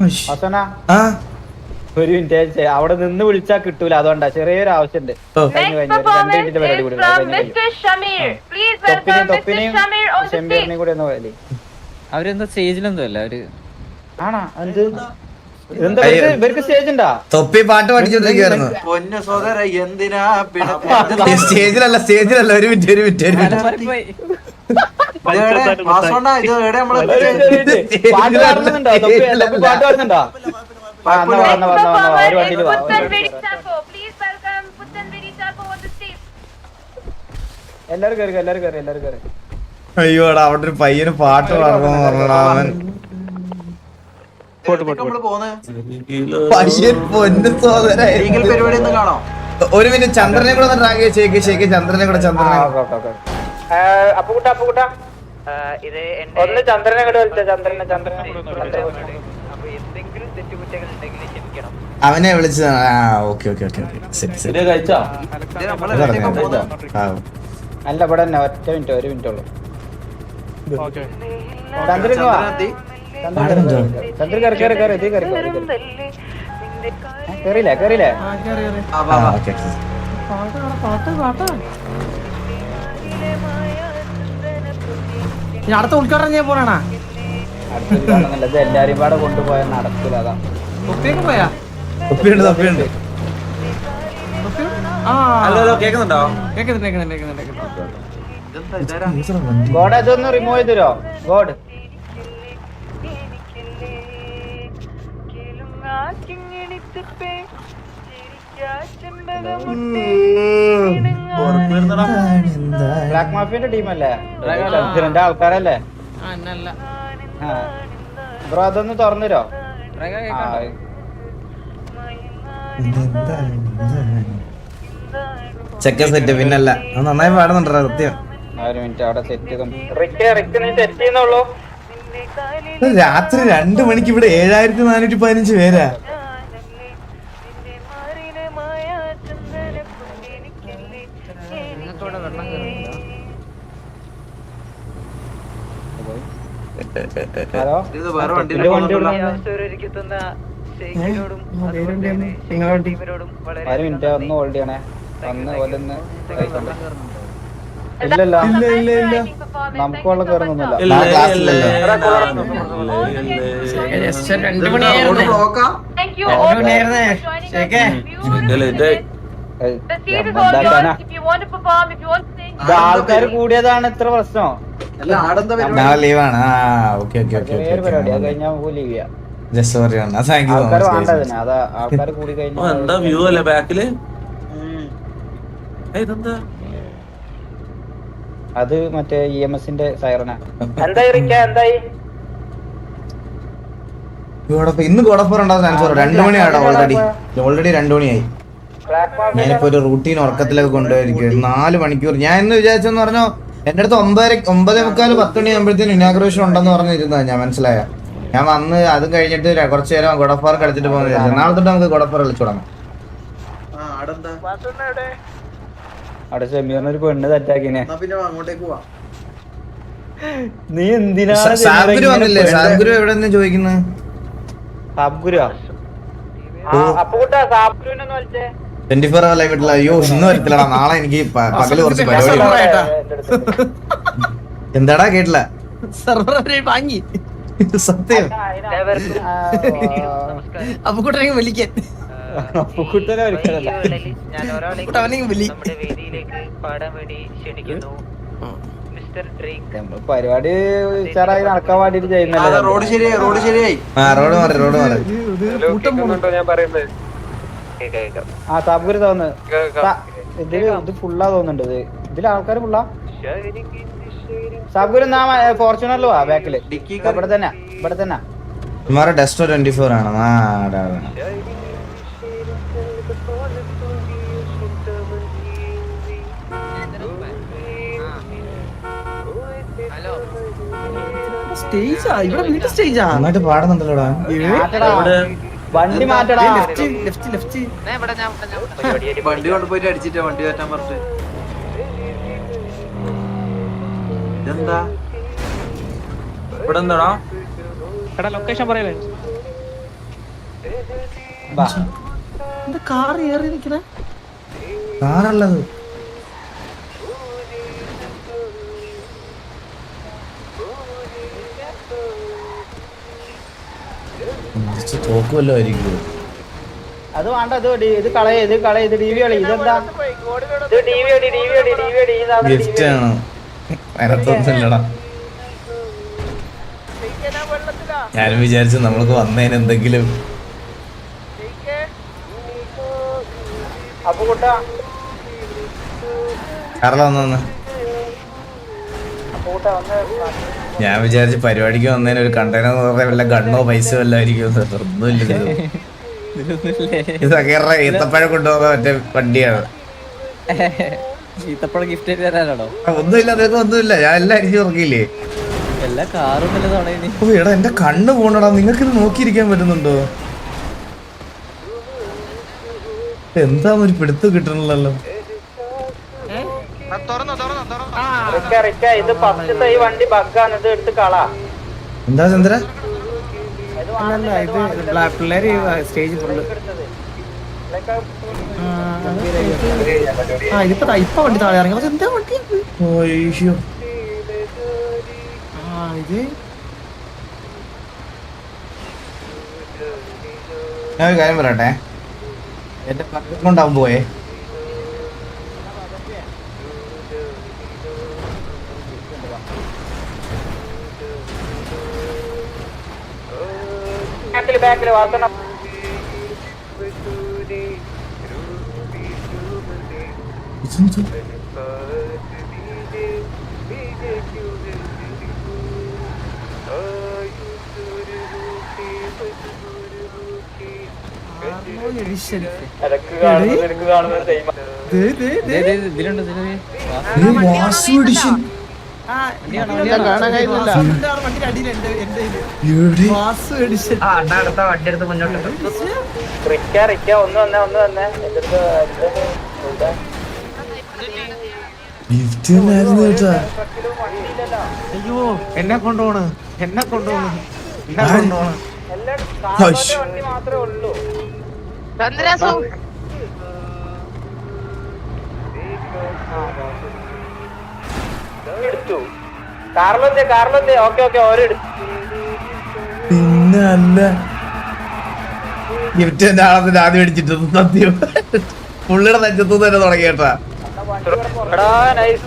ഉഷ്. ഹസന. ആ. ഒരു മിനിറ്റ് അവിടെ നിന്ന് വിളിച്ചാ കിട്ടൂല അതുകൊണ്ടാ. ചെറിയൊരു ആവശ്യമുണ്ട് കൂടി തൊപ്പിനെയും കൂടി ഒന്ന് അവരെന്താ സ്റ്റേജിലൊന്നും അല്ല അവർ. ആണാ? എന്ത്? എന്താ? ഇവർക്ക് ഇവർക്ക് തൊപ്പി പാട്ട് പഠിച്ചോണ്ടിരിക്കുവായിരുന്നു പൊന്നു സോദര എന്തിനാ സ്റ്റേജിലല്ല സ്റ്റേജിലല്ല. ഒരു മിനിറ്റ് ഒരു മിനിറ്റ് ഒരു മിനിറ്റ്. എല്ലാരും കയറി എല്ലാരും കയറി എല്ലാരും കയറി അയ്യോടാ അവിടെ ഒരു പയ്യന് പാട്ട് പാടണം പറഞ്ഞടാ അവൻ. പയ്യൻ പൊന്നു ഒരു മിനിറ്റ് ചന്ദ്രനെ കൂടെ ഒന്ന് ട്രാക്ക് ഷേക്ക് ഷേക്ക് ചന്ദ്രനെ കൂടെ ചന്ദ്രനെ അപ്പുകുട്ടാ അപ്പുകുട്ടാ. ഇത് ഒന്ന് ചന്ദ്രനെ കൂടെ വിളിച്ച ചന്ദ്രനെ ചന്ദ്രനെ. അപ്പൊ എന്തെങ്കിലും തെറ്റുകുറ്റങ്ങൾ ഉണ്ടെങ്കിൽ ക്ഷമിക്കണം. അവനെ വിളിച്ചതാണ് ആ ഓക്കെ ഓക്കെ ഓക്കെ ഓക്കെ. ശരി ശരി. ഇത് നമ്മൾ എവിടേക്കാ പോന്നെ? അല്ല ഇവിടെ തന്നെ ഒറ്റ മിനിറ്റ് ഒരു മിനിറ്റ് ഉള്ളു. ചന്ദ്രൻ വാ. ചന്ദ്രൻ ആടെന്തോ? ചന്ദ്രൻ കയറി കയറി കയറി ഇതീ കയറി കയറി കയറി. ഏ, കേറിയില്ലേ കേറിയില്ലേ ആ, വാ, ആ വാ. ഓക്കെ. ഞാൻ അടുത്ത ഉദ്ഘാടനം ചെയ്യാൻ പോണാ അടുത്തൊരു കാണുന്നില്ല ഇത് എല്ലാരും പാടെ കൊണ്ടുപോയ നടക്കില്ല അതാ. തൊപ്പിയൊക്കെ പോയാ? തൊപ്പിയുണ്ട് തൊപ്പിയുണ്ട്. കേക്കുന്നുണ്ടോ? കേക്കുന്നുണ്ട് കേക്കുന്നുണ്ട് കേക്കുന്നുണ്ട് കേക്കുന്നുണ്ട്. ഗോഡ് അതൊന്ന് റിമൂവ് ചെയ്ത് തരുമോ ഗോഡ്. ബ്ലാക്ക് മാഫിയന്റെ ടീമല്ലേ? ആൾക്കാരല്ലേ? ബ്രോ അതൊന്ന് തുറന്നുരോ? ചെക്ക സെറ്റ് പിന്നല്ല. അത് നന്നായി പാടുന്നുണ്ടോ സത്യം. ഒരു മിനിറ്റ് അവിടെ സെറ്റ് സെറ്റ് ചെയ്യുന്നുള്ളൂ. രാത്രി രണ്ടു മണിക്ക് ഇവിടെ ഏഴായിരത്തി നാനൂറ്റി പതിനഞ്ച് പേരാ. ഹലോ? വണ്ടി ഒരു മിനിറ്റ് ഒന്ന് ഹോൾഡ് ചെയ്യണേ. ഒന്ന് ഓലൊന്ന് ഇല്ലല്ലോ. ഇല്ല. ഇല്ല നമുക്ക് വെള്ളം ആൾക്കാർ കൂടിയതാണ് ഇത്ര പ്രശ്നം. നാളെ ലീവാണ്. ആ okay okay okay just sorry thank you എന്താ വ്യൂ അല്ലേ ബാക്കിൽ ഇതെന്താ? അത് മറ്റേ ഇ എം എസിന്റെ സൈറന എന്തായി ഇന്ന് ഗോഡഫോർ ഉണ്ടാവും ചാൻസ് രണ്ടു മണിയാണോ ഓൾറെഡി ഓൾറെഡി രണ്ടു മണിയായി. ഞാനിപ്പോ ഒരു റൂട്ടീൻ ഉറക്കത്തിലൊക്കെ കൊണ്ടുപോയിരിക്കും നാല് മണിക്കൂർ. ഞാൻ എന്ന് വിചാരിച്ചെന്ന് പറഞ്ഞോ എന്റെ അടുത്ത് ഒമ്പതര ഒമ്പതേ മുക്കാൽ പത്ത് മണി ആകുമ്പോഴത്തേനും ഇനാഗ്രേഷൻ ഉണ്ടെന്ന് പറഞ്ഞിരുന്നതാ ഞാൻ മനസ്സിലായ? ഞാൻ വന്ന് അതും കഴിഞ്ഞിട്ട് കുറച്ച് നേരം ഗോഡഫോർ കളിച്ചിട്ട് പോകുന്ന നാളെ തൊട്ട് നമുക്ക് ഗുഡഫാർ കളിച്ചു തുടങ്ങാം. അവിടെ ഷമീറിന് ഒരു പെണ്ണ് തെറ്റാക്കിനെ. നീ എന്തിനാ സാബ്ഗുരു എവിടെ നിന്ന് ചോദിക്കുന്നത് സാബ്ഗുരു അപ്പുകുട്ടാ സാബ്ഗുരുവിനൊന്ന് വലിച്ചേ ട്വന്റി ഫോർ അവർ ലൈവ് അയ്യോ ഇന്ന് വരത്തില്ലടാ നാളെ എനിക്ക് പകൽ കുറച്ച് പരിപാടി. എന്താടാ കേട്ടില്ല? സെർവർ വാങ്ങി. സത്യം. വിളിക്കാൻ. അപ്പുക്കുട്ടനെ ഒരിക്കലല്ല ഞാൻ ഒരാളെ ഇവിടെ അവനെയും വിളി. നമ്മുടെ വേദിയിലേക്ക് പാടാൻ വേണ്ടി ക്ഷണിക്കുന്നു. Mister Drake. നമ്മൾ പരിപാടി ഉഷാറായി നടക്കാൻ വേണ്ടിട്ട് ആ, ചെയ്യുന്നല്ലേ റോഡ് ശരിയായി റോഡ് ശരിയായി. ആ റോഡ് മാറി റോഡ് മാറി. ആ സാബ്ഗുരു തോന്നുന്നു. ഇതിൽ ഇത് ഫുള്ളാ തോന്നുന്നുണ്ട് ഇത്. ഇതിൽ ആൾക്കാർ ഫുള്ളാ. സാബ്ഗുരു നാ ഫോർച്യൂണറിൽ വാ ബാക്കിൽ. ഇവിടെ തന്നെ ഇവിടെ തന്നെ. ഇമാരെ ഡെസ്റ്റോ ട്വന്റി ഫോർ ആണ്. സ്റ്റേജാ? ഇവിടെ വീട്ടിൽ സ്റ്റേജാ? നന്നായിട്ട് പാടുന്നുണ്ടല്ലോടാ. വണ്ടി മാറ്റടാ. ലെഫ്റ്റ് ലെഫ്റ്റ് ലെഫ്റ്റ് വണ്ടി കൊണ്ടുപോയിട്ട് അടിച്ചിട്ടാ വണ്ടി മാറ്റാൻ പറഞ്ഞു. ഇതെന്താ? ഇവിടെ എന്താടാ എടാ ലൊക്കേഷൻ പറയല്ലേ? വാ എന്താ കാർ ഏറി നിക്കണേ തോക്കുമല്ലോ ആയിരിക്കും അത് വേണ്ട ഇത് ഡി- ഇത് കളയ ഇത് കളയ ഇത് ടി വി കളി ഇതെന്താ? ഇത് ടി വി അടി ടി വി അടി ടി വി അടി ഈ സാധനം ഗിഫ്റ്റ് ആണ് അതിനകത്തൊന്നുമില്ലടാ ഞാനും വിചാരിച്ചു നമ്മൾക്ക് വന്നതിന് എന്തെങ്കിലും അപ്പൊ കുട്ടാ കാറില വന്നു ഞാൻ വിചാരിച്ചു പരിപാടിക്ക് വന്നതിന് ഒരു കണ്ടെയ്നർ എന്ന് പറഞ്ഞാൽ വല്ല ഗണ്ണോ പൈസ വല്ല ആയിരിക്കും ഒന്നുമില്ല ഇതൊന്നുമില്ലേ? ഇതൊക്കെ ഈത്തപ്പഴം കൊണ്ടുപോകുന്ന മറ്റേ വണ്ടിയാണ്. ഈത്തപ്പഴം ഗിഫ്റ്റ് തരാനാണോ? ഒന്നുമില്ല അതൊക്കെ ഒന്നുമില്ല. ഞാൻ എല്ലാം അരിഞ്ഞു നോക്കിയില്ലേ എല്ലാ കാറും ഓ എടാ എന്റെ കണ്ണ് പോണടാ. നിങ്ങൾക്ക് ഇത് നോക്കിയിരിക്കാൻ പറ്റുന്നുണ്ടോ? എന്താന്ന് ഒരു പിടുത്ത് കിട്ടണല്ലോ റിക്ക റിക്ക ഇത് ഫസ്റ്റത്തെ ഈ വണ്ടി ബഗ്ഗാണ് ഇത് എടുത്ത് കളാ. എന്താ ചന്ദ്ര? അല്ലല്ല ഇത് പിള്ളേര് സ്റ്റേജ് ഫുള്ള് ആ ഇതിപ്പോ ഇപ്പൊ വണ്ടി താഴെ ഇറങ്ങി. പക്ഷെ എന്താ വണ്ടി ആ ഇത് ഞാൻ ഒരു കാര്യം പറയട്ടെ? എന്റെ കൊണ്ടാവും പോയേ. ദേ, വാർത്തണം ഇതിലുണ്ട് ഇതിലുണ്ട്, അടുത്ത വണ്ടി എടുത്ത് മുന്നോട്ട് റിക്ക റിക്ക ഒന്ന് വന്നേ ഒന്ന് വന്നേ. എന്റെ അടുത്ത്. അയ്യോ എന്നെ കൊണ്ടുപോണ് എന്നെ കൊണ്ടുപോണ് എന്നെ. കൊണ്ടുപോണ്. എല്ലാം കാറിന്റെ ഹഷ്. വണ്ടി മാത്രമേ ഉള്ളൂ എടുത്തു. കാറിലെന്തേ കാറിലെന്തേ ഓക്കെ ഓക്കെ ഓരോ എടുത്തു പിന്നെ അല്ല ഗിഫ്റ്റ് എന്റെ ആളത്തിന് ആദ്യം അടിച്ചിട്ട് സത്യം. പുള്ളിയുടെ നെഞ്ചത്തു തന്നെ തുടങ്ങിയേട്ടാ എടാ നൈസ്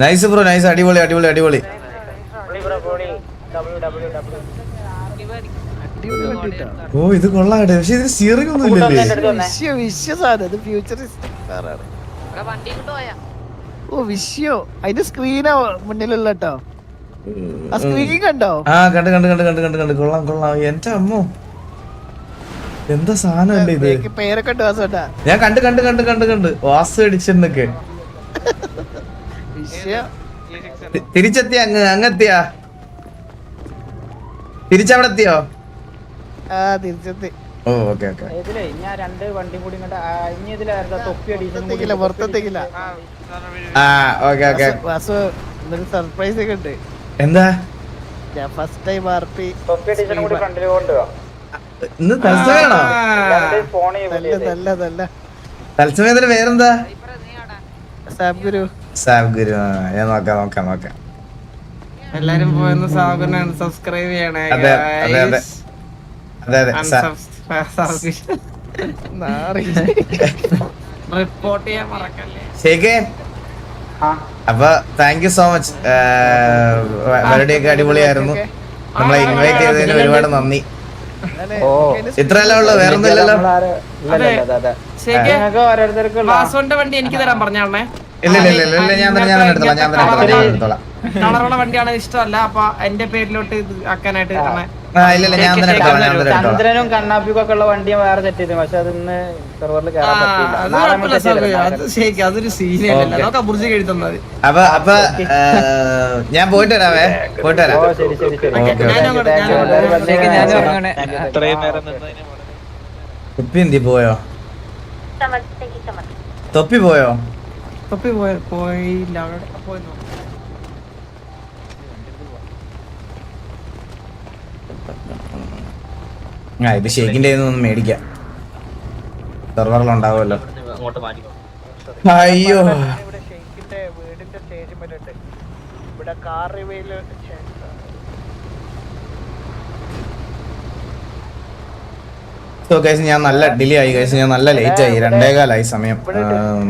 നൈസ് ബ്രോ നൈസ് അടിപൊളി അടിപൊളി അടിപൊളി. ഡബ്ല്യൂ ഡബ്ല്യൂ ഡബ്ല്യൂ ഓ ഇത് കൊള്ളാട്ടെ പക്ഷെ ഇതിന് സ്റ്റിയറിംഗ് ഒന്നും ഇല്ലല്ലേ? ഫ്യൂച്ചറിസ്റ്റ് കാറാണ് ഓ വിഷ്യോ അതിന്റെ സ്ക്രീനാ മുന്നിലുള്ള കേട്ടോ ആ സ്ക്രീൻ കണ്ടോ? ആ കണ്ട് കണ്ട് കണ്ട് കണ്ട് കണ്ട് കണ്ട്. കൊള്ളാം കൊള്ളാം. എന്റെ അമ്മോ. എന്താ സാധനല്ലേ ഇത്? പേരൊക്കെ ഞാൻ കണ്ട് കണ്ട് കണ്ട് കണ്ട് കണ്ട്. വാസ് അടിച്ചെന്നൊക്കെ തിരിച്ചെത്തിയ അങ്ങ് അങ്ങെത്തിയാ? തിരിച്ചവിടെ എത്തിയോ ആ തിരിച്ചെത്തി. ഓ ഓക്കെ ഓക്കെ. ഇതിലേ ഞാൻ രണ്ട് വണ്ടി കൂടി ഇങ്ങോട്ട് ഇനി ഇതിലായിരുന്നു തൊപ്പി പുറത്തെത്തിക്കില്ല പുറത്തെത്തിക്കില്ല. ആ. Okay okay. എന്നൊരു സർപ്രൈസ് ഒക്കെ ഉണ്ട്. എന്താ? ഞാൻ ഫസ്റ്റ് ടൈം ആർ പി തൊപ്പി കൂടി ഫ്രണ്ടിൽ കൊണ്ടുപോവാ ഇന്ന് തത്സമയാണോ? നല്ല നല്ല തത്സമയത്തിന് പേരെന്താ? സാബ് ഗുരു സാബ് ഗുരു ഞാൻ നോക്കാം നോക്കാം നോക്കാം. എല്ലാരും പോയെന്ന് സാബിനാണ് സബ്സ്ക്രൈബ് ചെയ്യണേ അതെ അതെ അതെ അതെ. റിപ്പോർട്ട് ചെയ്യാൻ മറക്കല്ലേ? ശരിക്കേ? അപ്പൊ താങ്ക് യു സോ മച്ച് അടിപൊളിയായിരുന്നു. നമ്മളെ ഇൻവൈറ്റ് ചെയ്തതിന് ഒരുപാട് നന്ദി. ഓ. ഇത്രയല്ലേ ഉള്ളു വേറൊന്നുമില്ലല്ലോ വണ്ടി എനിക്ക് തരാൻ പറഞ്ഞാണേ ഇല്ല ഇല്ല ഇല്ല ഇല്ല ഞാൻ തന്നെ ഞാൻ തന്നെ എടുത്തോളാം ഞാൻ തന്നെ എടുത്തോളാം കളറുള്ള വണ്ടിയാണ് ഇഷ്ടമല്ല അപ്പൊ എന്റെ പേരിലോട്ട് ആക്കാനായിട്ട് ആക്കാനായിട്ട് ചന്ദ്രനും കണ്ണാപ്പിക്കും ഒക്കെ ഉള്ള വണ്ടി വേറെ സെറ്റ് ചെയ്തു. പക്ഷെ അതിന്ന് സെർവറിൽ കയറാൻ പറ്റില്ല അതൊരു സീനല്ല അപ്പൊ അപ്പൊ ഞാൻ പോയിട്ട് വരാവേ. പോയിട്ട് വരാം. പോയോ തൊപ്പി എന്തി പോയോ. തൊപ്പി പോയോ? തൊപ്പി പോയ പോയില്ല. അവിടെ പോയെന്നോ ആ ഇത് ഷേക്കിന്റെ ഒന്ന് മേടിക്കാം. സെർവറിൽ ഉണ്ടാവുമല്ലോ അങ്ങോട്ട് മാറ്റി അയ്യോ. ഇവിടെ ഷെയ്ക്കിന്റെ വീടിന്റെ സ്റ്റേജ് വരെ ഇവിടെ കാർ റിവയിൽ സോ ഗൈസ് ഞാൻ നല്ല ഡിലേ ആയി ഗൈസ് ഞാൻ നല്ല ലേറ്റ് ആയി. രണ്ടേകാലായി സമയം.